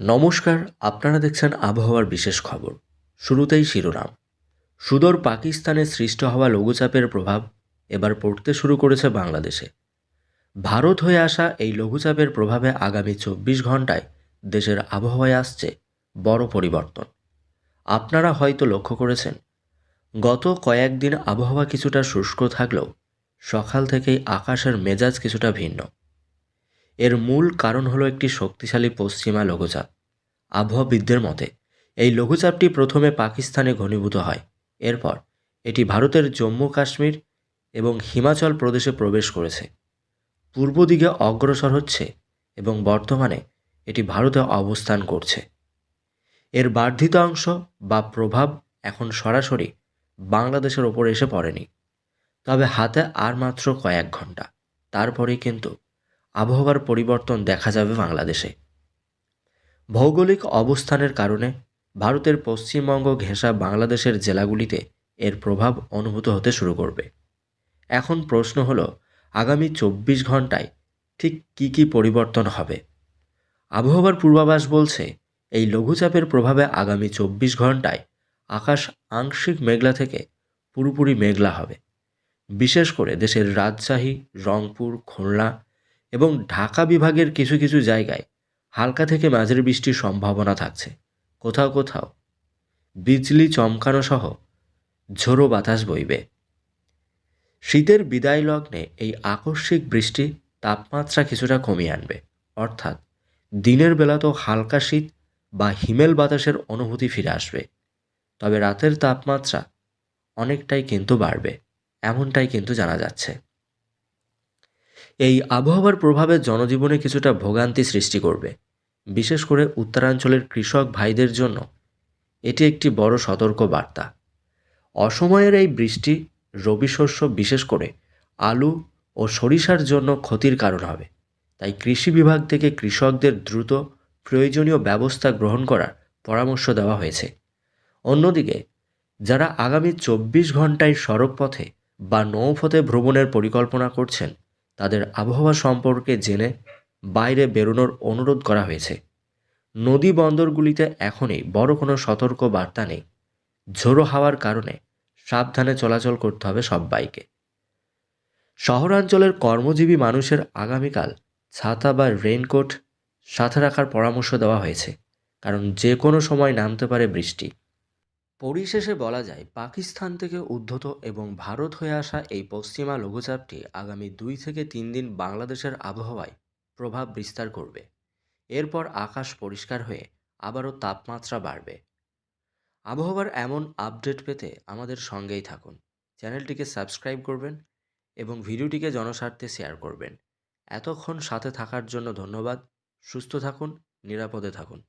নমস্কার, আপনারা দেখছেন আবহাওয়ার বিশেষ খবর। শুরুতেই শিরোনাম। সুদূর পাকিস্তানে সৃষ্ট হওয়া লঘুচাপের প্রভাব এবার পড়তে শুরু করেছে বাংলাদেশে। ভারত হয়ে আসা এই লঘুচাপের প্রভাবে আগামী চব্বিশ ঘন্টায় দেশের আবহাওয়ায় আসছে বড় পরিবর্তন। আপনারা হয়তো লক্ষ্য করেছেন, গত কয়েকদিন আবহাওয়া কিছুটা শুষ্ক থাকলেও সকাল থেকেই আকাশের মেজাজ কিছুটা ভিন্ন। এর মূল কারণ হলো একটি শক্তিশালী পশ্চিমা লঘুচাপ আবহাওয়াবিদদের মতে। এই লঘুচাপটি প্রথমে পাকিস্তানে ঘনীভূত হয়। এরপর এটি ভারতের জম্মু কাশ্মীর এবং হিমাচল প্রদেশে প্রবেশ করেছে। পূর্ব দিকে অগ্রসর হচ্ছে এবং বর্তমানে এটি ভারতে অবস্থান করছে। এর বর্ধিত অংশ বা প্রভাব এখন সরাসরি বাংলাদেশের ওপর এসে পড়েনি। তবে হাতে আর মাত্র কয়েক ঘণ্টা তারপরেই কিন্তু আবহাওয়ার পরিবর্তন দেখা যাবে বাংলাদেশে। ভৌগোলিক অবস্থানের কারণে ভারতের পশ্চিমবঙ্গ ঘেঁষা বাংলাদেশের জেলাগুলিতে এর প্রভাব অনুভূত হতে শুরু করবে। এখন প্রশ্ন হলো, আগামী চব্বিশ ঘন্টায় ঠিক কী কী পরিবর্তন হবে? আবহাওয়ার পূর্বাভাস বলছে, এই লঘুচাপের প্রভাবে আগামী চব্বিশ ঘন্টায় আকাশ আংশিক মেঘলা থেকে পুরোপুরি মেঘলা হবে। বিশেষ করে দেশের রাজশাহী, রংপুর, খুলনা এবং ঢাকা বিভাগের কিছু কিছু জায়গায় হালকা থেকে মাঝের বৃষ্টির সম্ভাবনা থাকছে। কোথাও কোথাও। বিজলি চমকানো সহ ঝোড়ো বাতাস বইবে। শীতের বিদায় লগ্নে এই আকস্মিক বৃষ্টি তাপমাত্রা কিছুটা কমিয়ে আনবে। অর্থাৎ দিনের বেলাতেও হালকা শীত বা হিমেল বাতাসের অনুভূতি ফিরে আসবে। তবে রাতের তাপমাত্রা অনেকটাই কিন্তু বাড়বে, এমনটাই কিন্তু জানা যাচ্ছে। এই আবহাওয়ার প্রভাবে জনজীবনে কিছুটা ভোগান্তি সৃষ্টি করবে, বিশেষ করে উত্তরাঞ্চলের কৃষক ভাইদের জন্য। এটি একটি বড় সতর্ক বার্তা। অসময়ের এই বৃষ্টি রবি শস্য বিশেষ করে আলু ও সরিষার জন্য ক্ষতির কারণ হবে। তাই কৃষি বিভাগ থেকে কৃষকদের দ্রুত প্রয়োজনীয় ব্যবস্থা গ্রহণ করার পরামর্শ দেওয়া হয়েছে। অন্যদিকে, যারা আগামী চব্বিশ ঘন্টায় সড়কপথে বা নৌপথে ভ্রমণের পরিকল্পনা করছেন তাদের আবহাওয়া সম্পর্কে জেনে বাইরে বেরোনোর অনুরোধ করা হয়েছে। নদী বন্দরগুলিতে এখনই বড় কোনো সতর্ক বার্তা নেই। ঝোড়ো হাওয়ার কারণে সাবধানে চলাচল করতে হবে সবাইকে শহরাঞ্চলের কর্মজীবী মানুষের আগামীকাল ছাতা বা রেইনকোট সাথে রাখার পরামর্শ দেওয়া হয়েছে, কারণ যে কোনো সময় নামতে পারে বৃষ্টি। পরিশেষে বলা যায়, পাকিস্তান থেকে উদ্ধত এবং ভারত হয়ে আসা এই পশ্চিমা লঘুচাপটি আগামী দুই থেকে তিন দিন বাংলাদেশের আবহাওয়ায় প্রভাব বিস্তার করবে। এরপর আকাশ পরিষ্কার হয়ে আবারও তাপমাত্রা বাড়বে। আবহাওয়ার এমন আপডেট পেতে আমাদের সঙ্গেই থাকুন। চ্যানেলটিকে সাবস্ক্রাইব করবেন এবং ভিডিওটিকে জনস্বার্থে শেয়ার করবেন। এতক্ষণ সাথে থাকার জন্য ধন্যবাদ। সুস্থ থাকুন, নিরাপদে থাকুন।